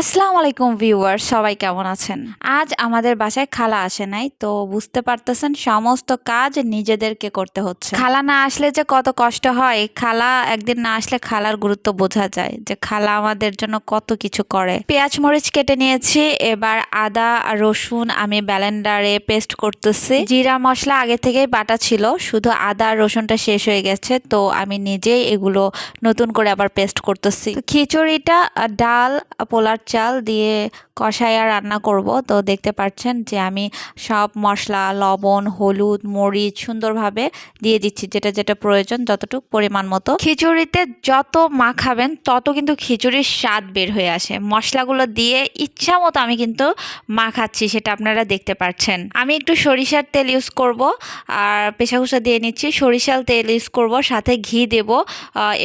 আসসালামু আলাইকুম ভিউয়ার সবাই কেমন আছেন? আজ আমাদের বাসায় খালা আসে নাই, তো বুঝতে পারতেছেন সমস্ত কাজ নিজেদেরকে করতে হচ্ছে। খালা না আসলে যে কত কষ্ট হয়, খালা একদিন না আসলে খালার গুরুত্ব বোঝা যায় যে খালা আমাদের জন্য কত কিছু করে। পেঁয়াজ মরিচ কেটে নিয়েছি, এবার আদা, রসুন আমি ব্যালেন্ডারে পেস্ট করতেছি। জিরা মশলা আগে থেকেই বাটা ছিল, শুধু আদা রসুনটা শেষ হয়ে গেছে, তো আমি নিজেই এগুলো নতুন করে আবার পেস্ট করতেছি। খিচুড়িটা ডাল, পোলার চাল দিয়ে কষাইয়া রান্না করব। তো দেখতে পাচ্ছেন যে আমি সব মশলা, লবণ, হলুদ, মরিচ সুন্দরভাবে দিয়ে দিচ্ছি, যেটা যেটা প্রয়োজন, যতটুক পরিমাণ মতো। খিচুড়িতে যত মাখাবেন তত কিন্তু খিচুড়ির স্বাদ বের হয়ে আসে। মশলাগুলো দিয়ে ইচ্ছা মতো আমি কিন্তু মাখাচ্ছি সেটা আপনারা দেখতে পাচ্ছেন। আমি একটু সরিষার তেল ইউজ করব, আর পেশাকুষা দিয়ে নিচ্ছি। সরিষার তেল ইউজ করব, সাথে ঘি দেব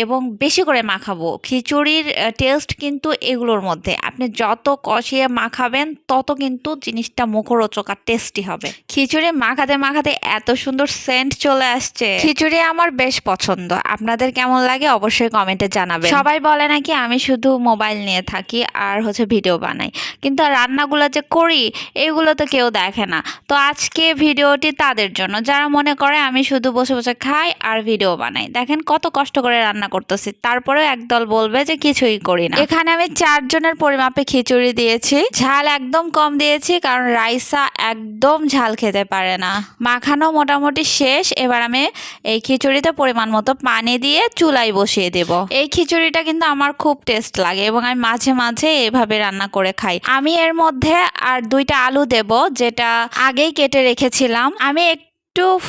এবং বেশি করে মাখাবো খিচুড়ির টেস্ট কিন্তু এগুলোর মধ্যে। আপনি যত কষিয়ে মাখাবেন, তত কিন্তু জিনিসটা মুখরোচক আর টেস্টি হবে। খিচুড়ি মাখাতে মাখাতে এত সুন্দর সেন্ট চলে আসছে। খিচুড়ি আমার বেশ পছন্দ। আপনাদের কেমন লাগে অবশ্যই কমেন্টে জানাবেন। সবাই বলে নাকি আমি শুধু মোবাইল নিয়ে থাকি আর হচ্ছে ভিডিও বানাই। কিন্তু রান্নাগুলো যে করি, এগুলো তো কেউ দেখে না। তো আজকে ভিডিওটি তাদের জন্য। যারা মনে করে আমি শুধু বসে বসে খাই আর ভিডিও বানাই। দেখেন কত কষ্ট করে রান্না করতেছি। তারপরেও একদল বলবে যে কিছুই করি না। এখানে আমি চারজনের পরিমাপে খিচুড়ি দিয়েছি। ঝাল একদম কম দিয়েছি কারণ রাইসা একদম ঝাল খেতে পারে না। মাখানো মোটামুটি শেষ। এবার আমি এই খিচুড়িতে পরিমাণ মতো পানি দিয়ে চুলায় বসিয়ে দেব। এই খিচুড়িটা কিন্তু আমার খুব টেস্ট লাগে এবং আমি মাঝে মাঝে এভাবে রান্না করে খাই। আমি এর মধ্যে আর দুইটা আলু দেব যেটা আগেই কেটে রেখেছিলাম। আমি একটু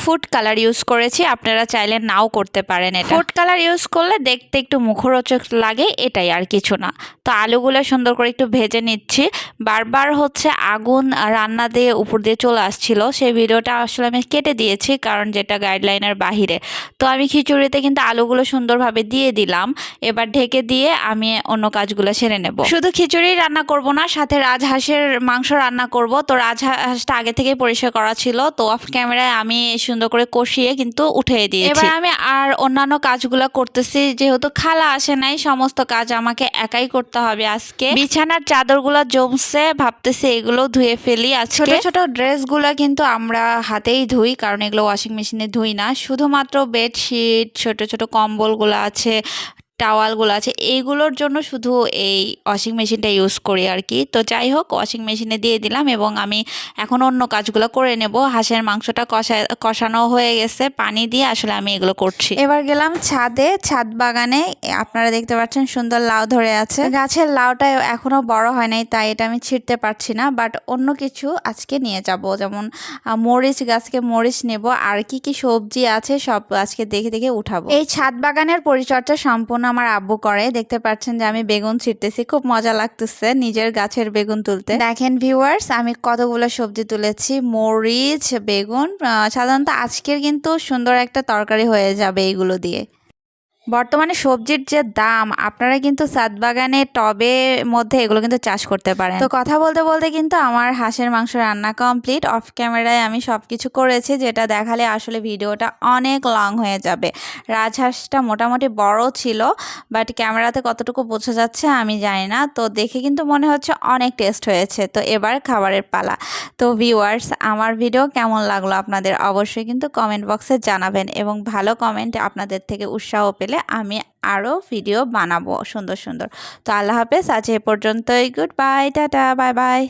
ফুড কালার ইউজ করেছি, আপনারা চাইলে নাও করতে পারেন এটা। ফুড কালার ইউজ করলে দেখতে একটু মুখরোচক লাগে, এটাই আর কিছু না। তো আলুগুলো সুন্দর করে একটু ভেজে নিচ্ছি। বারবার হচ্ছে আগুন রান্না দিয়ে উপর দিয়ে চলে আসছিল, সেই ভিডিওটা আসলে আমি কেটে দিয়েছি, কারণ যেটা গাইডলাইনের বাহিরে। তো আমি খিচুড়িতে কিন্তু আলুগুলো সুন্দরভাবে দিয়ে দিলাম, এবার ঢেকে দিয়ে আমি অন্য কাজগুলো সেরে নেব। শুধু খিচুড়ি রান্না করব না, সাথে রাজহাঁসের মাংস রান্না করব। তো রাজহাঁসটা আগে থেকে পরিষ্কার করা ছিল, তো অফ ক্যামেরায় আমি সুন্দর করে কষিয়ে কিন্তু উঠিয়ে দিয়েছি। এবার আমি আর অন্যান্য কাজগুলো করতেছি যেহেতু খালা আসে নাই সমস্ত কাজ আমাকে একাই করতে হবে আজকে। বিছানার চাদরগুলো জমছে ভাবতেছি এগুলো ধুয়ে ফেলি আজকে। ছোট ছোট ড্রেসগুলো কিন্তু আমরা হাতেই ধুই কারণ এগুলো ওয়াশিং মেশিনে ধুই না। শুধুমাত্র বেডশিট ছোট ছোট কম্বলগুলো আছে টাওয়ালগুলো আছে, এইগুলোর জন্য শুধু এই ওয়াশিং মেশিনটা ইউজ করি আর কি তো যাই হোক ওয়াশিং মেশিনে দিয়ে দিলাম এবং আমি এখন অন্য কাজগুলো করে নেব। হাঁসের মাংসটা কষা, কষানো হয়ে গেছে, পানি দিয়ে আসলে আমি এগুলো করছি। এবার গেলাম ছাদে, ছাদ বাগানে। আপনারা দেখতে পাচ্ছেন সুন্দর লাউ ধরে আছে। গাছের লাউটা এখনও বড় হয় নাই, তাই এটা আমি ছিঁড়তে পারছি না বাট অন্য কিছু আজকে নিয়ে যাব। যেমন মরিচ গাছকে মরিচ নেব, আর কি কি সবজি আছে সব আজকে দেখে দেখে উঠাবো। এই ছাদ বাগানের পরিচর্যা সম্পূর্ণ আমার আব্বু করে, দেখতে পাচ্ছেন যে আমি বেগুন ছিটতেছি, খুব মজা লাগতেছে নিজের গাছের বেগুন তুলতে। দেখেন ভিউয়ার্স আমি কতগুলো সবজি তুলেছি, মরিচ, বেগুন সাধারণত আজকের কিন্তু সুন্দর একটা তরকারি হয়ে যাবে এইগুলো দিয়ে। বর্তমানে সবজির যে দাম, আপনারা কিন্তু সাত বাগানে টবে মধ্যে এগুলো কিন্তু চাষ করতে পারেন। তো কথা বলতে বলতে কিন্তু আমার হাঁসের মাংস রান্না কমপ্লিট। অফ ক্যামেরায় আমি সব কিছু করেছি, যেটা দেখালে আসলে ভিডিওটা অনেক লং হয়ে যাবে। রাজহাঁসটা মোটামুটি বড় ছিল বাট ক্যামেরাতে কতটুকু বোঝা যাচ্ছে আমি জানি না। তো দেখে কিন্তু মনে হচ্ছে অনেক টেস্ট হয়েছে। তো এবার খাবারের পালা। তো ভিউয়ার্স আমার ভিডিও কেমন লাগল আপনাদের অবশ্যই কিন্তু কমেন্ট বক্সে জানাবেন এবং ভালো কমেন্ট আপনাদের থেকে উৎসাহ পেলে আমি আরও ভিডিও বানাবো সুন্দর সুন্দর। তো আল্লাহ হাফেজ, আজ এ পর্যন্তই। Good bye tata bye bye